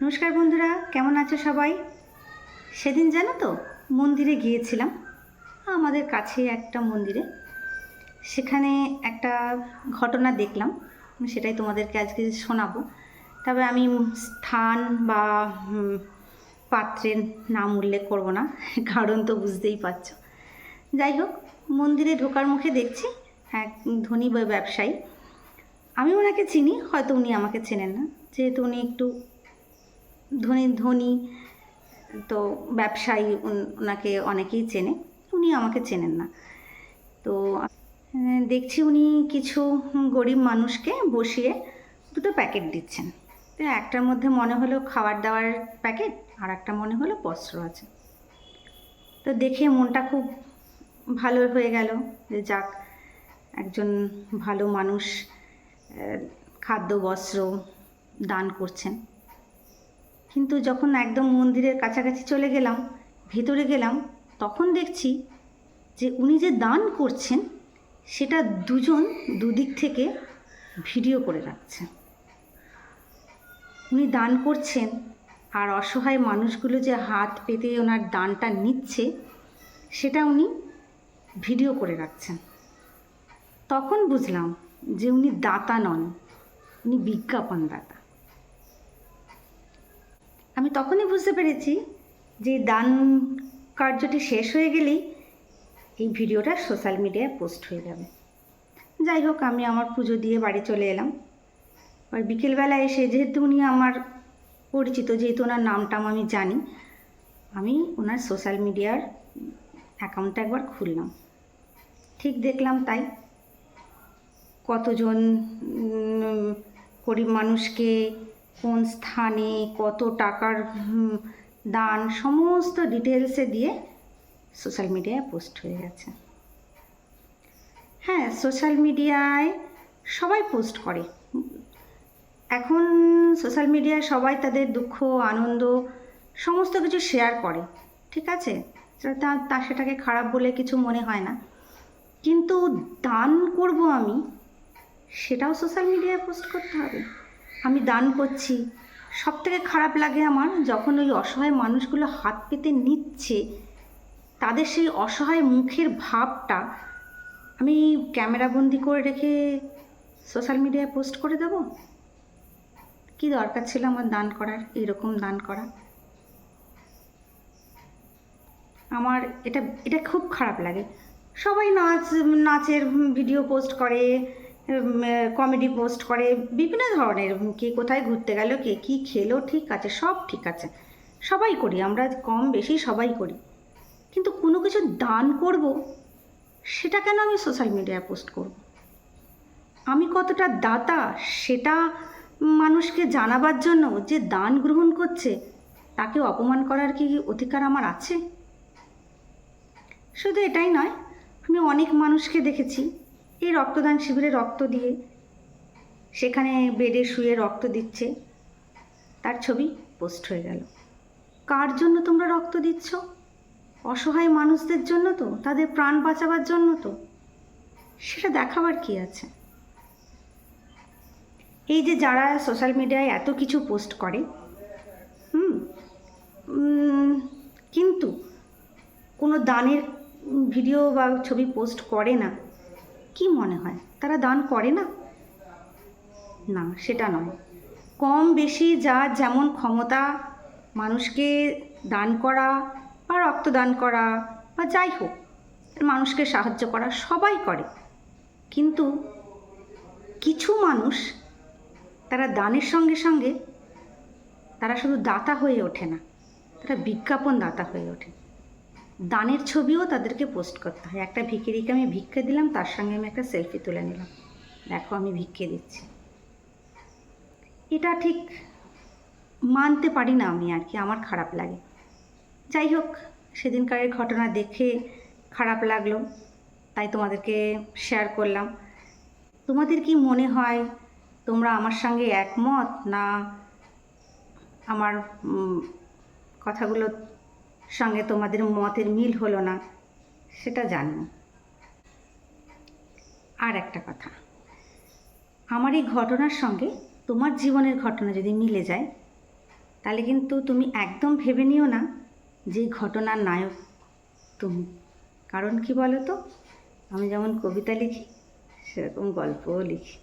নমস্কার বন্ধুরা, কেমন আছো সবাই? সেদিন জানো তো, মন্দিরে গিয়েছিলাম। আমাদের কাছে একটা মন্দিরে। সেখানে একটা ঘটনা দেখলাম। সেটাই তোমাদেরকে আজকে শোনাবো। তবে আমি স্থান বা পাত্রের নাম উল্লেখ করব না, কারণ তো বুঝতেই পারছ। যাই হোক, মন্দিরে ঢোকার মুখে দেখছি এক ধনী ব্যবসায়ী। আমি ওনাকে চিনি, হয়তো উনি আমাকে চেনেন না। যেহেতু উনি একটু ধনী ধনী, তো ব্যবসায়ী ওনাকে অনেকেই চেনে। উনি আমাকে চেনেন না। তো দেখছি উনি কিছু গরিব মানুষকে বসিয়ে দুটো প্যাকেট দিচ্ছেন। তো একটার মধ্যে মনে হলো খাবার দাবার প্যাকেট, আর একটা মনে হলো বস্ত্র আছে। তো দেখে মনটা খুব ভালো হয়ে গেল যে যাক, একজন ভালো মানুষ খাদ্য, বস্ত্র দান করছেন। কিন্তু যখন একদম মন্দিরের কাছাকাছি চলে গেলাম, ভেতরে গেলাম, তখন দেখছি যে উনি যে দান করছেন, সেটা দুজন দুদিক থেকে ভিডিও করে রাখছে। উনি দান করছেন আর অসহায় মানুষগুলো যে হাত পেতে ওনার দানটা নিচ্ছে, সেটা উনি ভিডিও করে রাখছেন। তখন বুঝলাম যে উনি দাতা নন, উনি বিজ্ঞাপন দাতা আমি তখনই বুঝতে পেরেছি যে দান কার্যটি শেষ হয়ে গেলেই এই ভিডিওটা সোশ্যাল মিডিয়ায় পোস্ট হয়ে যাবে। যাই হোক, আমি আমার পুজো দিয়ে বাড়ি চলে এলাম। আর বিকেলবেলা এসে যেহেতু উনি আমার পরিচিত, যেহেতু ওনার নামটাম আমি জানি, আমি ওনার সোশ্যাল মিডিয়ার অ্যাকাউন্টটা একবার খুললাম। ঠিক দেখলাম তাই। কতজন গরিব মানুষকে কোন স্থানে কত টাকার দান, সমস্ত ডিটেলসে দিয়ে সোশ্যাল মিডিয়ায় পোস্ট হয়ে গেছে। হ্যাঁ সোশ্যাল মিডিয়ায় সবাই পোস্ট করে। এখন সোশ্যাল মিডিয়ায় সবাই তাদের দুঃখ, আনন্দ, সমস্ত কিছু শেয়ার করে, ঠিক আছে? তা তা সেটাকে খারাপ বলে কিছু মনে হয় না। কিন্তু দান করব আমি, সেটাও সোশ্যাল মিডিয়ায় পোস্ট করতে হবে। আমি দান করছি। সব থেকে খারাপ লাগে আমার, যখন ওই অসহায় মানুষগুলো হাত পেতে নিচ্ছে, তাদের সেই অসহায় মুখের ভাবটা আমি ক্যামেরাবন্দি করে রেখে সোশ্যাল মিডিয়ায় পোস্ট করে দেব? কি দরকার ছিল আমার দান করার? এরকম দান করা। আমার এটা এটা খুব খারাপ লাগে। সবাই নাচ, নাচের ভিডিও পোস্ট করে কমেডি পোস্ট করে, বিভিন্ন ধরনের কে কোথায় ঘুরতে গেল, কে কী খেলো, ঠিক আছে, সব ঠিক আছে। সবাই করি, আমরা কম বেশি সবাই করি। কিন্তু কোনো কিছু দান করব, সেটা কেন আমি সোশ্যাল মিডিয়ায় পোস্ট করব? আমি কতটা দাতা, সেটা মানুষকে জানাবার জন্য যে দান গ্রহণ করছে, তাকে অপমান করার কি অধিকার আমার আছে? শুধু এটাই নয়, আমি অনেক মানুষকে দেখেছি এই রক্তদান শিবিরে রক্ত দিয়ে সেখানে বেডে শুয়ে রক্ত দিচ্ছে। তার ছবি পোস্ট হয়ে গেল। কার জন্য তোমরা রক্ত দিচ্ছ? অসহায় মানুষদের জন্য তো, তাদের প্রাণ বাঁচাবার জন্য তো। সেটা দেখাবার কি আছে? এই যে যারা সোশ্যাল মিডিয়ায় এত কিছু পোস্ট করে, হুম কিন্তু কোনো দানের ভিডিও বা ছবি পোস্ট করে না কি মনে হয়? তারা দান করে না? না, সেটা নয়। কম বেশি যার যেমন ক্ষমতা মানুষকে দান করা বা রক্তদান করা বা যাই হোক, মানুষকে সাহায্য করা সবাই করে। কিন্তু কিছু মানুষ তারা দানের সঙ্গে সঙ্গে তারা শুধু দাতা হয়ে ওঠে না, তারা বিজ্ঞাপন দাতা হয়ে ওঠে। দানের ছবিও তাদেরকে পোস্ট করতে হয়। একটা ভিখিরিকে আমি ভিক্ষে দিলাম তার সঙ্গে আমি একটা সেলফি তুলে নিলাম। দেখো আমি ভিক্ষে দিচ্ছি। এটা ঠিক মানতে পারি না আমি আর কি আমার খারাপ লাগে। যাই হোক সেদিনকারের ঘটনা দেখে খারাপ লাগল তাই তোমাদেরকে শেয়ার করলাম। তোমাদের কি মনে হয় তোমরা আমার সঙ্গে একমত না আমার উম, কথাগুলোর সঙ্গে তোমাদের মতের মিল হলো না, সেটা জানো। আর একটা কথা, আমার এই ঘটনার সঙ্গে তোমার জীবনের ঘটনা যদি মিলে যায়, তাহলে কিন্তু তুমি একদম ভেবে নিও না যে ঘটনার নায়ক তুমি। কারণ কি বলো তো আমি যেমন কবিতা লিখি, সেরকম গল্পও লিখি।